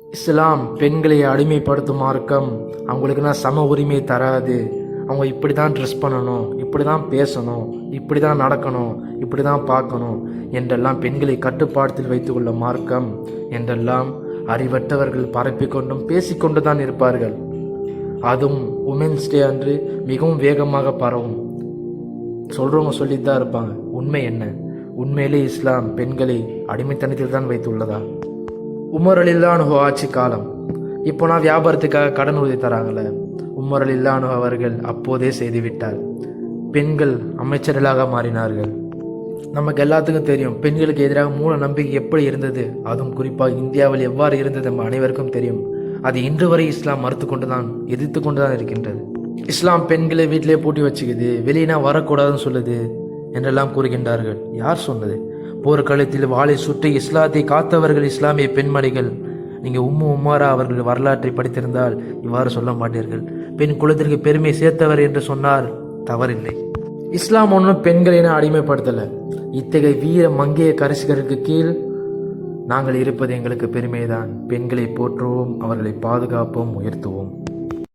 இஸ்லாம் பெண்களை அடிமைப்படுத்தும் மார்க்கம் அவங்களுக்குன்னா சம உரிமை தராது. அவங்க இப்படி தான் ட்ரெஸ் பண்ணணும் இப்படி தான் பேசணும் இப்படி தான் நடக்கணும் இப்படி தான் பார்க்கணும் என்றெல்லாம் பெண்களை கட்டுப்பாடத்தில் வைத்துக்கொள்ள மார்க்கம் என்றெல்லாம் அறிவற்றவர்கள் பரப்பிக்கொண்டும் பேசிக்கொண்டு தான் இருப்பார்கள். அதுவும் உமென்ஸ் டே அன்று மிகவும் வேகமாக பரவும். சொல்கிறவங்க சொல்லிட்டு தான் இருப்பாங்க. உண்மை என்ன? உண்மையிலே இஸ்லாம் பெண்களை அடிமைத்தனத்தில் தான் வைத்துள்ளதா? உமர் அலில்லானு ஆட்சி காலம். இப்போ நான் வியாபாரத்துக்காக கடன் உறுதி தராங்கல்ல. உமர் அலில்லானு அவர்கள் அப்போதே செய்துவிட்டார். பெண்கள் அமைச்சர்களாக மாறினார்கள். நமக்கு எல்லாத்துக்கும் தெரியும் பெண்களுக்கு எதிராக மூல நம்பிக்கை எப்படி இருந்தது? அதுவும் குறிப்பாக இந்தியாவில் எவ்வாறு இருந்தது நம்ம அனைவருக்கும் தெரியும். அது இன்று வரை இஸ்லாம் மறுத்து கொண்டு தான் எதிர்த்து கொண்டு தான் இருக்கின்றது. இஸ்லாம் பெண்களை வீட்டிலே பூட்டி வச்சுக்குது வெளியினா வரக்கூடாதுன்னு சொல்லுது என்றெல்லாம் கூறுகின்றார்கள். யார் சொன்னது? போர்க்களத்தில் வாளை சுற்றி இஸ்லாத்தை காத்தவர்கள் இஸ்லாமிய பெண்மணிகள். நீங்கள் உம்மு உம்மாரா அவர்கள் வரலாற்றை படித்திருந்தால் இவ்வாறு சொல்ல மாட்டீர்கள். பெண் குலத்திற்கு பெருமை சேர்த்தவர் என்று சொன்னார் தவறில்லை. இஸ்லாம் ஒன்றும் பெண்களை என அடிமைப்படுத்தலை. இத்தகைய வீர மங்கைய கரசிகருக்கு கீழ் நாங்கள் இருப்பது எங்களுக்கு பெருமைதான். பெண்களை போற்றுவோம் அவர்களை பாதுகாப்போம் உயர்த்துவோம்.